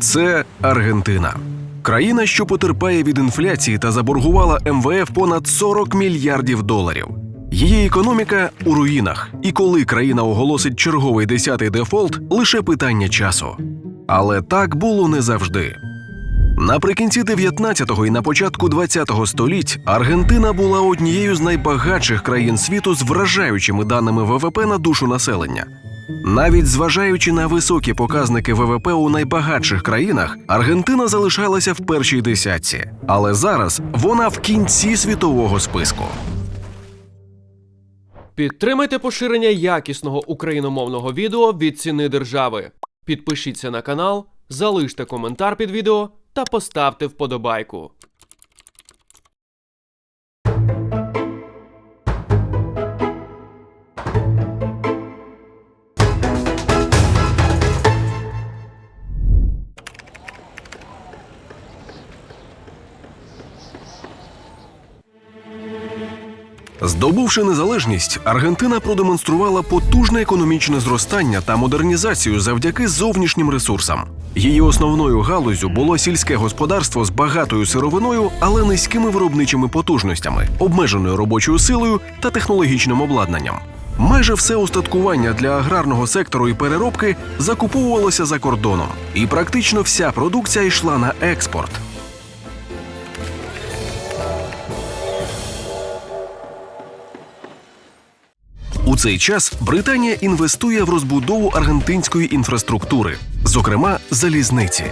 Це Аргентина. Країна, що потерпає від інфляції та заборгувала МВФ понад 40 мільярдів доларів. Її економіка у руїнах, і коли країна оголосить черговий десятий дефолт, лише питання часу. Але так було не завжди. Наприкінці 19-го і на початку 20-го століть Аргентина була однією з найбагатших країн світу з вражаючими даними ВВП на душу населення. Навіть зважаючи на високі показники ВВП у найбагатших країнах, Аргентина залишалася в першій десятці, але зараз вона в кінці світового списку. Підтримайте поширення якісного україномовного відео від ціни держави. Підпишіться на канал, залиште коментар під відео та поставте вподобайку. Здобувши незалежність, Аргентина продемонструвала потужне економічне зростання та модернізацію завдяки зовнішнім ресурсам. Її основною галузю було сільське господарство з багатою сировиною, але низькими виробничими потужностями, обмеженою робочою силою та технологічним обладнанням. Майже все устаткування для аграрного сектору і переробки закуповувалося за кордоном, і практично вся продукція йшла на експорт. У цей час Британія інвестує в розбудову аргентинської інфраструктури, зокрема залізниці.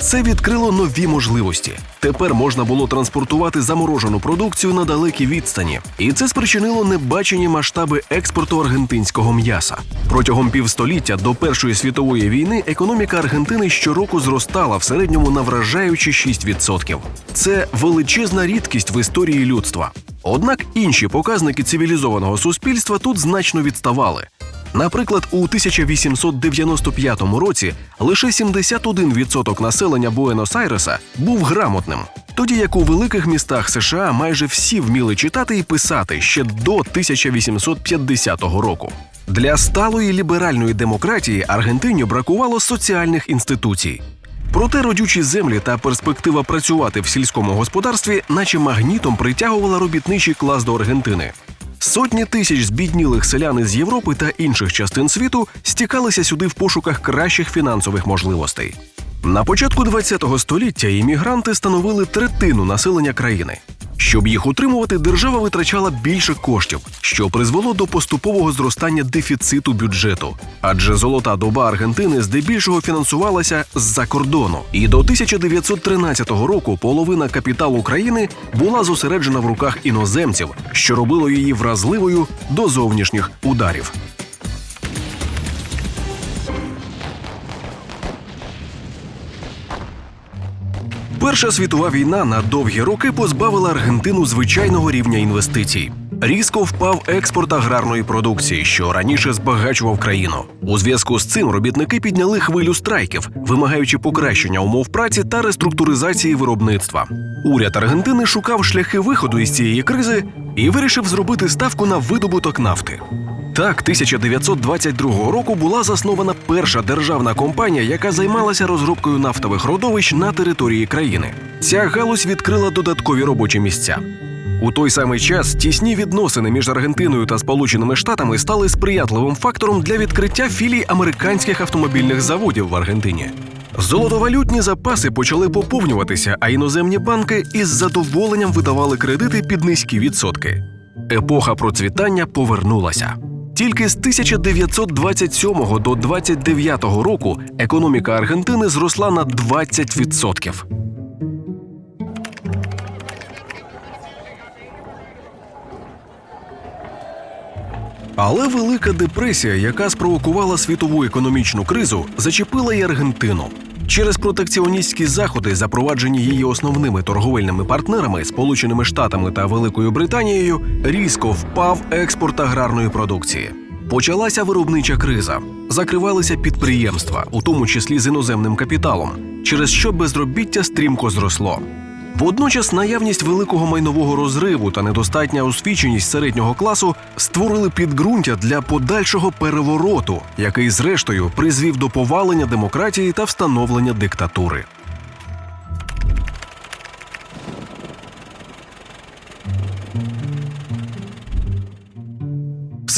Це відкрило нові можливості. Тепер можна було транспортувати заморожену продукцію на далекі відстані, і це спричинило небачені масштаби експорту аргентинського м'яса. Протягом півстоліття до Першої світової війни економіка Аргентини щороку зростала в середньому на вражаючі 6%. Це величезна рідкість в історії людства. Однак інші показники цивілізованого суспільства тут значно відставали. Наприклад, у 1895 році лише 71% населення Буенос-Айреса був грамотним, тоді як у великих містах США майже всі вміли читати і писати ще до 1850 року. Для сталої ліберальної демократії Аргентині бракувало соціальних інституцій. Проте родючі землі та перспектива працювати в сільському господарстві, наче магнітом притягувала робітничий клас до Аргентини. Сотні тисяч збіднілих селян із Європи та інших частин світу стікалися сюди в пошуках кращих фінансових можливостей. На початку ХХ століття іммігранти становили третину населення країни. Щоб їх утримувати, держава витрачала більше коштів, що призвело до поступового зростання дефіциту бюджету. Адже золота доба Аргентини здебільшого фінансувалася з-за кордону. І до 1913 року половина капіталу країни була зосереджена в руках іноземців, що робило її вразливою до зовнішніх ударів. Перша світова війна на довгі роки позбавила Аргентину звичайного рівня інвестицій. Різко впав експорт аграрної продукції, що раніше збагачував країну. У зв'язку з цим робітники підняли хвилю страйків, вимагаючи покращення умов праці та реструктуризації виробництва. Уряд Аргентини шукав шляхи виходу із цієї кризи і вирішив зробити ставку на видобуток нафти. Так, 1922 року була заснована перша державна компанія, яка займалася розробкою нафтових родовищ на території країни. Ця галузь відкрила додаткові робочі місця. У той самий час тісні відносини між Аргентиною та Сполученими Штатами стали сприятливим фактором для відкриття філій американських автомобільних заводів в Аргентині. Золотовалютні запаси почали поповнюватися, а іноземні банки із задоволенням видавали кредити під низькі відсотки. Епоха процвітання повернулася. Тільки з 1927 до 29 року економіка Аргентини зросла на 20%. Але Велика депресія, яка спровокувала світову економічну кризу, зачепила й Аргентину. Через протекціоністські заходи, запроваджені її основними торговельними партнерами Сполученими Штатами та Великою Британією, різко впав експорт аграрної продукції. Почалася виробнича криза, закривалися підприємства, у тому числі з іноземним капіталом, через що безробіття стрімко зросло. Водночас наявність великого майнового розриву та недостатня освіченість середнього класу створили підґрунтя для подальшого перевороту, який зрештою призвів до повалення демократії та встановлення диктатури.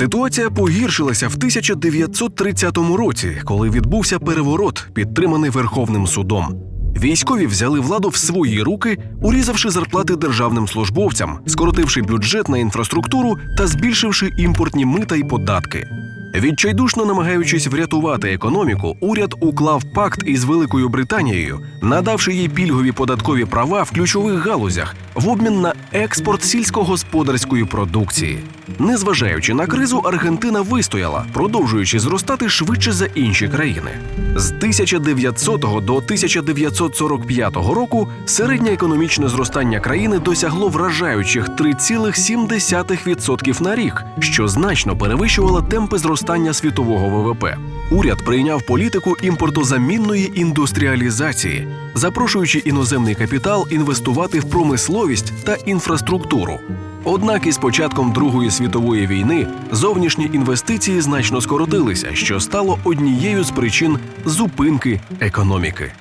Ситуація погіршилася в 1930 році, коли відбувся переворот, підтриманий Верховним судом. Військові взяли владу в свої руки, урізавши зарплати державним службовцям, скоротивши бюджет на інфраструктуру та збільшивши імпортні мита й податки. Відчайдушно намагаючись врятувати економіку, уряд уклав пакт із Великою Британією, надавши їй пільгові податкові права в ключових галузях в обмін на експорт сільськогосподарської продукції. Незважаючи на кризу, Аргентина вистояла, продовжуючи зростати швидше за інші країни. З 1900 до 1945 року середнє економічне зростання країни досягло вражаючих 3,7% на рік, що значно перевищувало темпи зростання світового ВВП. Уряд прийняв політику імпортозамінної індустріалізації, запрошуючи іноземний капітал інвестувати в промисловість та інфраструктуру. Однак із початком Другої світової війни зовнішні інвестиції значно скоротилися, що стало однією з причин зупинки економіки.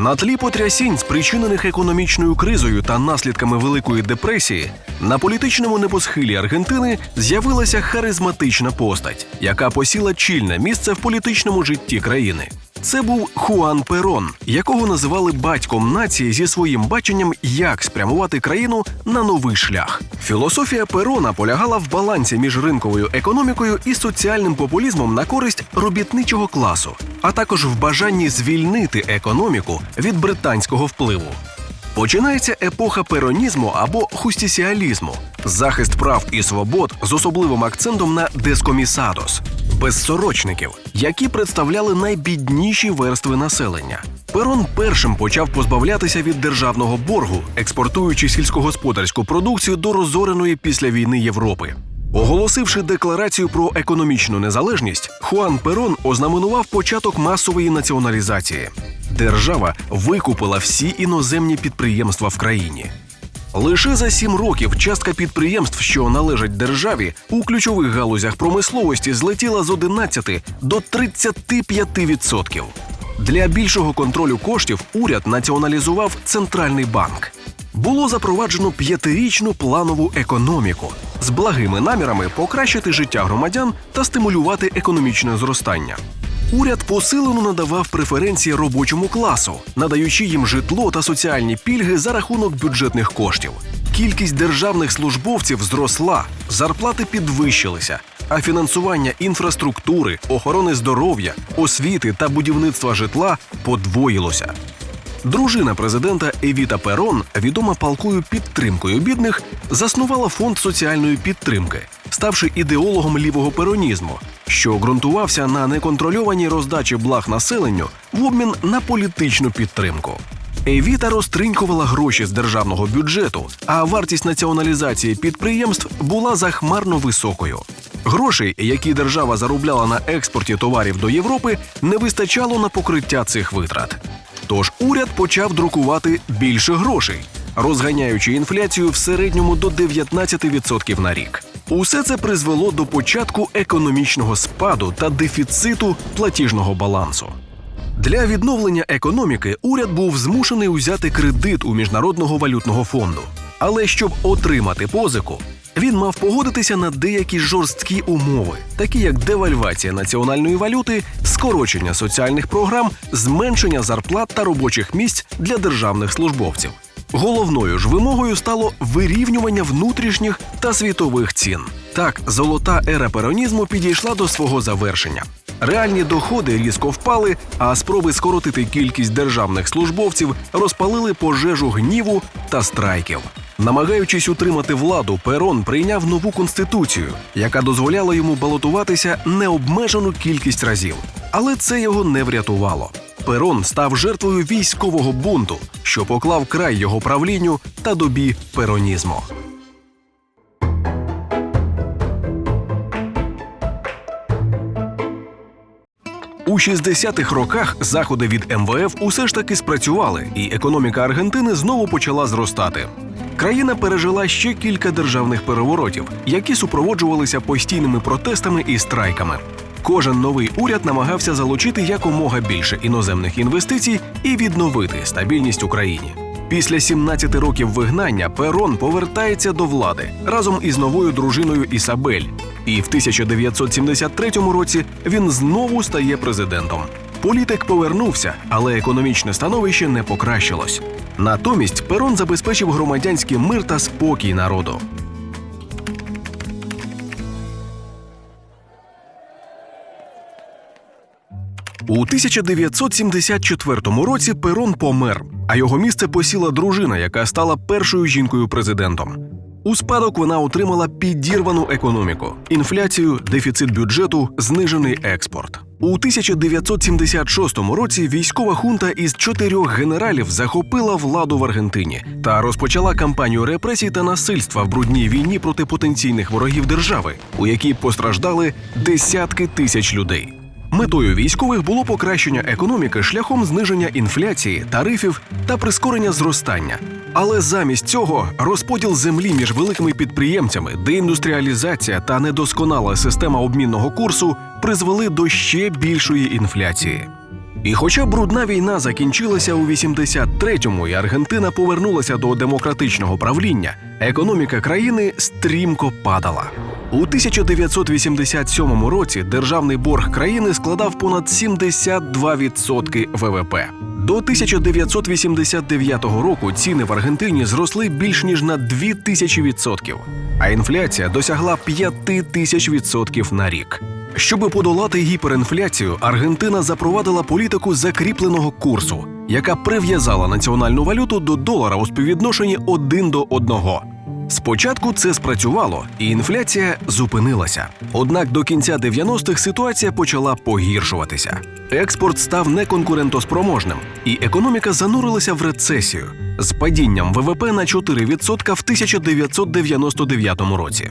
На тлі потрясінь, спричинених економічною кризою та наслідками Великої депресії, на політичному небосхилі Аргентини з'явилася харизматична постать, яка посіла чільне місце в політичному житті країни. Це був Хуан Перон, якого називали батьком нації зі своїм баченням, як спрямувати країну на новий шлях. Філософія Перона полягала в балансі між ринковою економікою і соціальним популізмом на користь робітничого класу, а також в бажанні звільнити економіку від британського впливу. Починається епоха перонізму або хустісіалізму захист прав і свобод з особливим акцентом на дескомісадос безсорочників, які представляли найбідніші верстви населення. Перон першим почав позбавлятися від державного боргу, експортуючи сільськогосподарську продукцію до розореної після війни Європи. Оголосивши декларацію про економічну незалежність, Хуан Перон ознаменував початок масової націоналізації. Держава викупила всі іноземні підприємства в країні. Лише за сім років частка підприємств, що належать державі, у ключових галузях промисловості злетіла з 11 до 35%. Для більшого контролю коштів уряд націоналізував центральний банк. Було запроваджено п'ятирічну планову економіку з благими намірами покращити життя громадян та стимулювати економічне зростання. Уряд посилено надавав преференції робочому класу, надаючи їм житло та соціальні пільги за рахунок бюджетних коштів. Кількість державних службовців зросла, зарплати підвищилися, а фінансування інфраструктури, охорони здоров'я, освіти та будівництва житла подвоїлося. Дружина президента Евіта Перон, відома палкою підтримкою бідних, заснувала фонд соціальної підтримки, ставши ідеологом лівого перонізму, що ґрунтувався на неконтрольованій роздачі благ населенню в обмін на політичну підтримку. Евіта розтринькувала гроші з державного бюджету, а вартість націоналізації підприємств була захмарно високою. Грошей, які держава заробляла на експорті товарів до Європи, не вистачало на покриття цих витрат. Тож уряд почав друкувати більше грошей, розганяючи інфляцію в середньому до 19% на рік. Усе це призвело до початку економічного спаду та дефіциту платіжного балансу. Для відновлення економіки уряд був змушений узяти кредит у міжнародного валютного фонду. Але щоб отримати позику, він мав погодитися на деякі жорсткі умови, такі як девальвація національної валюти, скорочення соціальних програм, зменшення зарплат та робочих місць для державних службовців. Головною ж вимогою стало вирівнювання внутрішніх та світових цін. Так, золота ера перонізму підійшла до свого завершення. Реальні доходи різко впали, а спроби скоротити кількість державних службовців розпалили пожежу гніву та страйків. Намагаючись утримати владу, Перон прийняв нову конституцію, яка дозволяла йому балотуватися необмежену кількість разів. Але це його не врятувало. Перон став жертвою військового бунту, що поклав край його правлінню та добі перонізму. У 60-х роках заходи від МВФ усе ж таки спрацювали, і економіка Аргентини знову почала зростати. Країна пережила ще кілька державних переворотів, які супроводжувалися постійними протестами і страйками. Кожен новий уряд намагався залучити якомога більше іноземних інвестицій і відновити стабільність Україні. Після 17 років вигнання Перон повертається до влади разом із новою дружиною Ісабель. І в 1973 році він знову стає президентом. Політик повернувся, але економічне становище не покращилось. Натомість Перон забезпечив громадянський мир та спокій народу. У 1974 році Перон помер, а його місце посіла дружина, яка стала першою жінкою президентом. У спадок вона отримала підірвану економіку, інфляцію, дефіцит бюджету, знижений експорт. У 1976 році військова хунта із чотирьох генералів захопила владу в Аргентині та розпочала кампанію репресій та насильства в брудній війні проти потенційних ворогів держави, у якій постраждали десятки тисяч людей. Метою військових було покращення економіки шляхом зниження інфляції, тарифів та прискорення зростання. Але замість цього розподіл землі між великими підприємцями, деіндустріалізація та недосконала система обмінного курсу призвели до ще більшої інфляції. І хоча брудна війна закінчилася у 83-му і Аргентина повернулася до демократичного правління, економіка країни стрімко падала. У 1987 році державний борг країни складав понад 72% ВВП. До 1989 року ціни в Аргентині зросли більш ніж на 2000%, а інфляція досягла 5000% на рік. Щоби подолати гіперінфляцію, Аргентина запровадила політику закріпленого курсу, яка прив'язала національну валюту до долара у співвідношенні 1 до 1. Спочатку це спрацювало, і інфляція зупинилася. Однак до кінця 90-х ситуація почала погіршуватися. Експорт став неконкурентоспроможним, і економіка занурилася в рецесію з падінням ВВП на 4% в 1999 році.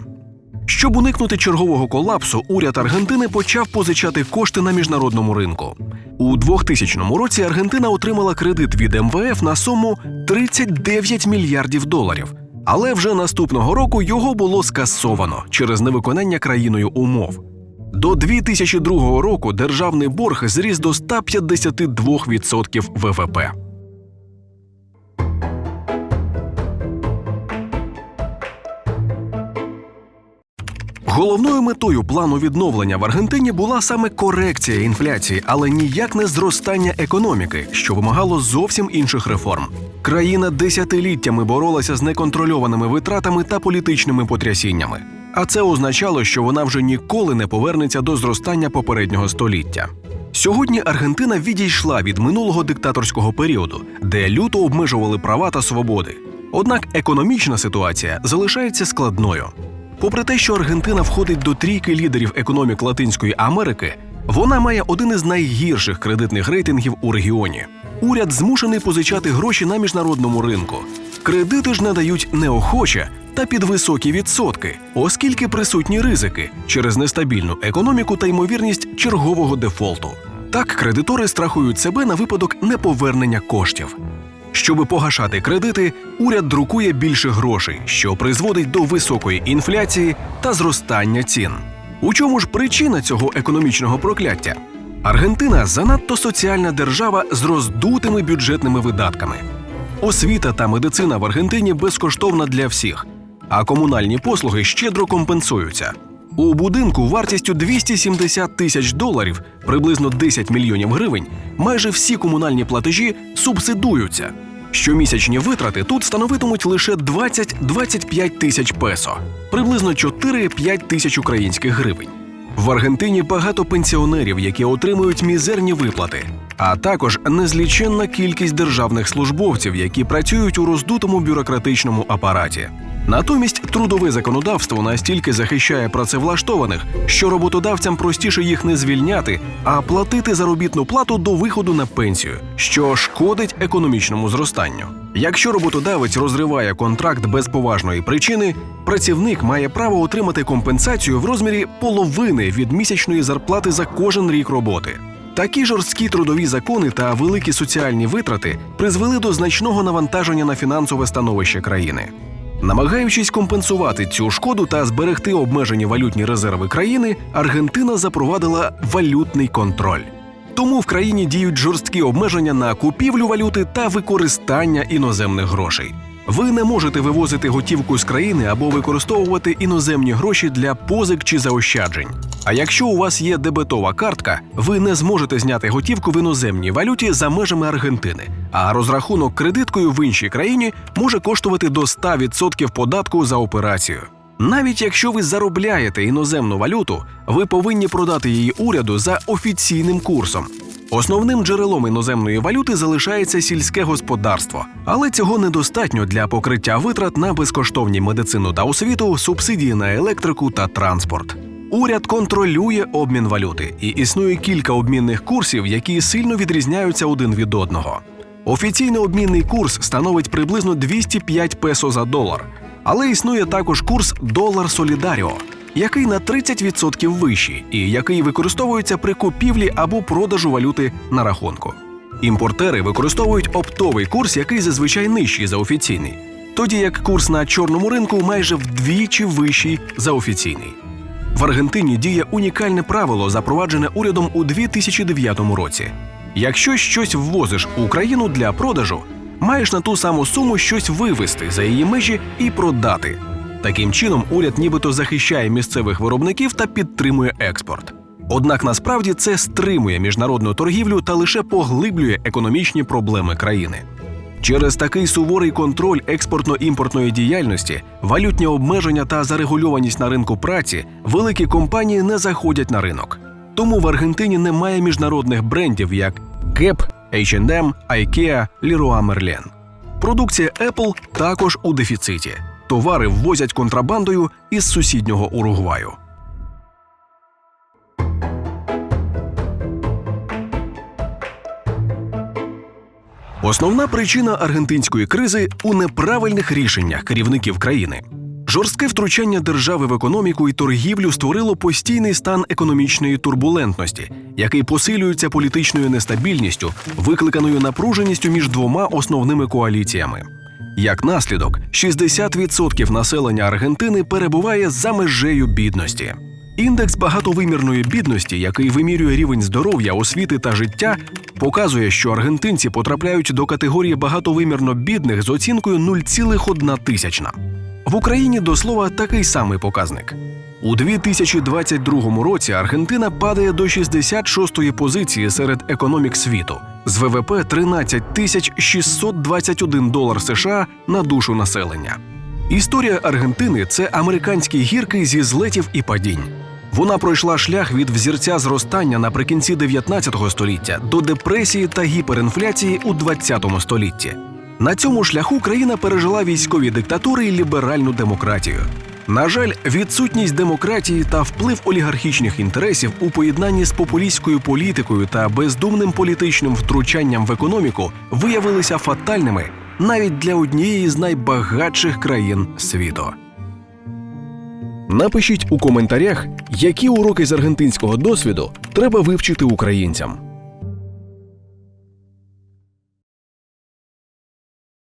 Щоб уникнути чергового колапсу, уряд Аргентини почав позичати кошти на міжнародному ринку. У 2000 році Аргентина отримала кредит від МВФ на суму 39 мільярдів доларів. Але вже наступного року його було скасовано через невиконання країною умов. До 2002 року державний борг зріс до 152% ВВП. Головною метою плану відновлення в Аргентині була саме корекція інфляції, але ніяк не зростання економіки, що вимагало зовсім інших реформ. Країна десятиліттями боролася з неконтрольованими витратами та політичними потрясіннями. А це означало, що вона вже ніколи не повернеться до зростання попереднього століття. Сьогодні Аргентина відійшла від минулого диктаторського періоду, де люто обмежували права та свободи. Однак економічна ситуація залишається складною. Попри те, що Аргентина входить до трійки лідерів економік Латинської Америки, вона має один із найгірших кредитних рейтингів у регіоні. Уряд змушений позичати гроші на міжнародному ринку. Кредити ж надають неохоче та під високі відсотки, оскільки присутні ризики через нестабільну економіку та ймовірність чергового дефолту. Так кредитори страхують себе на випадок неповернення коштів. Щоби погашати кредити, уряд друкує більше грошей, що призводить до високої інфляції та зростання цін. У чому ж причина цього економічного прокляття? Аргентина занадто соціальна держава з роздутими бюджетними видатками. Освіта та медицина в Аргентині безкоштовна для всіх, а комунальні послуги щедро компенсуються. У будинку вартістю 270 тисяч доларів, приблизно 10 мільйонів гривень, майже всі комунальні платежі субсидуються. Щомісячні витрати тут становитимуть лише 20-25 тисяч песо, приблизно 4-5 тисяч українських гривень. В Аргентині багато пенсіонерів, які отримують мізерні виплати, а також незліченна кількість державних службовців, які працюють у роздутому бюрократичному апараті. Натомість трудове законодавство настільки захищає працевлаштованих, що роботодавцям простіше їх не звільняти, а платити заробітну плату до виходу на пенсію, що шкодить економічному зростанню. Якщо роботодавець розриває контракт без поважної причини, працівник має право отримати компенсацію в розмірі половини від місячної зарплати за кожен рік роботи. Такі жорсткі трудові закони та великі соціальні витрати призвели до значного навантаження на фінансове становище країни. Намагаючись компенсувати цю шкоду та зберегти обмежені валютні резерви країни, Аргентина запровадила валютний контроль. Тому в країні діють жорсткі обмеження на купівлю валюти та використання іноземних грошей. Ви не можете вивозити готівку з країни або використовувати іноземні гроші для позик чи заощаджень. А якщо у вас є дебетова картка, ви не зможете зняти готівку в іноземній валюті за межами Аргентини, а розрахунок кредиткою в іншій країні може коштувати до 100% податку за операцію. Навіть якщо ви заробляєте іноземну валюту, ви повинні продати її уряду за офіційним курсом. Основним джерелом іноземної валюти залишається сільське господарство, але цього недостатньо для покриття витрат на безкоштовні медицину та освіту, субсидії на електрику та транспорт. Уряд контролює обмін валюти, і існує кілька обмінних курсів, які сильно відрізняються один від одного. Офіційний обмінний курс становить приблизно 205 песо за долар, але існує також курс долар Солідаріо, який на 30% вищий і який використовується при купівлі або продажу валюти на рахунку. Імпортери використовують оптовий курс, який зазвичай нижчий за офіційний, тоді як курс на чорному ринку майже вдвічі вищий за офіційний. В Аргентині діє унікальне правило, запроваджене урядом у 2009 році. Якщо щось ввозиш у Україну для продажу, маєш на ту саму суму щось вивезти за її межі і продати. Таким чином, уряд нібито захищає місцевих виробників та підтримує експорт. Однак насправді це стримує міжнародну торгівлю та лише поглиблює економічні проблеми країни. Через такий суворий контроль експортно-імпортної діяльності, валютні обмеження та зарегульованість на ринку праці, великі компанії не заходять на ринок. Тому в Аргентині немає міжнародних брендів як Gap, H&M, IKEA, Leroy Merlin. Продукція Apple також у дефіциті. Товари ввозять контрабандою із сусіднього Уругваю. Основна причина аргентинської кризи у неправильних рішеннях керівників країни. Жорстке втручання держави в економіку і торгівлю створило постійний стан економічної турбулентності, який посилюється політичною нестабільністю, викликаною напруженістю між двома основними коаліціями. Як наслідок, 60% населення Аргентини перебуває за межею бідності. Індекс багатовимірної бідності, який вимірює рівень здоров'я, освіти та життя, показує, що аргентинці потрапляють до категорії багатовимірно бідних з оцінкою 0,1 тисячна. В Україні до слова такий самий показник. У 2022 році Аргентина падає до 66-ї позиції серед економік світу з ВВП 13 тисяч 621 долар США на душу населення. Історія Аргентини це американські гірки зі злетів і падінь. Вона пройшла шлях від взірця зростання наприкінці 19 століття до депресії та гіперінфляції у 20 столітті. На цьому шляху країна пережила військові диктатури і ліберальну демократію. На жаль, відсутність демократії та вплив олігархічних інтересів у поєднанні з популістською політикою та бездумним політичним втручанням в економіку виявилися фатальними навіть для однієї з найбагатших країн світу. Напишіть у коментарях, які уроки з аргентинського досвіду треба вивчити українцям.